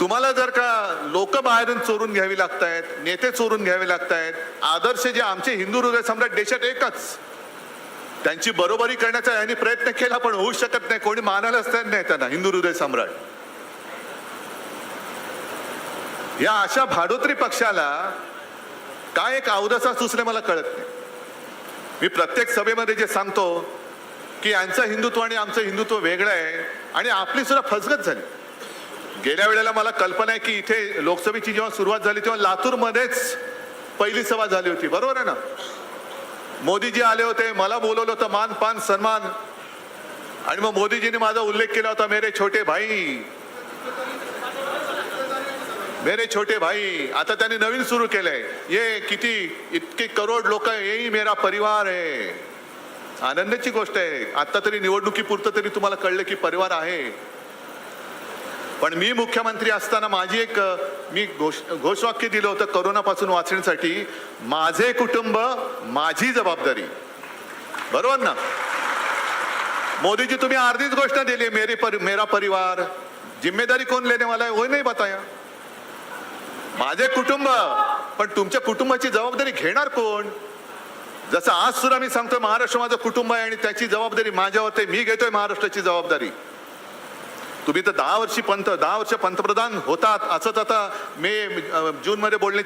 तुम्हाला जर का लोक बाहेरून चोरून घ्यावी लागतायत नेते चोरून घ्यावे लागतायत आदर्श जे आमचे हिंदू हृदय सम्राट देशात एकच. त्यांची बरोबरी करण्याचा यांनी प्रयत्न केला पण होऊ शकत नाही. कोणी मानायलाच तयार नाही त्यांना हिंदू हृदय सम्राट. या अशा भाडोत्री पक्षाला काय एक अवदसा सुचले मला कळत नाही. मी प्रत्येक सभेमध्ये जे सांगतो की यांचं हिंदुत्व आणि आमचं हिंदुत्व वेगळं आहे आणि आपली सुद्धा फसगत झाली. गेल्या वेळेला मला कल्पना आहे की इथे लोकसभेची जेव्हा सुरुवात झाली तेव्हा लातूरमध्येच पहिली सभा झाली होती. बरोबर आहे ना? मोदीजी आले होते मला बोलवलं होतं मान पान सन्मान. आणि मग मोदीजीने माझा उल्लेख केला होता मेरे छोटे भाई. मेरे छोटे भाई. आता त्यांनी नवीन सुरू केलंय. ये किती इतके करोड लोक येई मेरा परिवार आहे. आनंदाची गोष्ट आहे. आता तरी निवडणुकीपुरतं तरी तुम्हाला कळलं की परिवार आहे. पण मी मुख्यमंत्री असताना माझी एक मी घोष घोषवाक्य दिलं होतं करोनापासून वाचण्यासाठी माझे कुटुंब माझी जबाबदारी. बरोबर ना? मोदीजी तुम्ही अर्धीच गोष्ट दिली मेरे पर, मेरा परिवार. जिम्मेदारी कोण लेने वाला है वो नाही बताया. माझे कुटुंब पण तुमच्या कुटुंबाची जबाबदारी घेणार कोण? जसं आज सुद्धा मी सांगतोय महाराष्ट्र माझं कुटुंब आहे आणि त्याची जबाबदारी माझ्यावरती मी घेतोय महाराष्ट्राची जबाबदारी. तुम्ही तर दहा वर्षी पंत दहा वर्ष पंतप्रधान होतात असंच आता मे जूनमध्ये बोलण्याची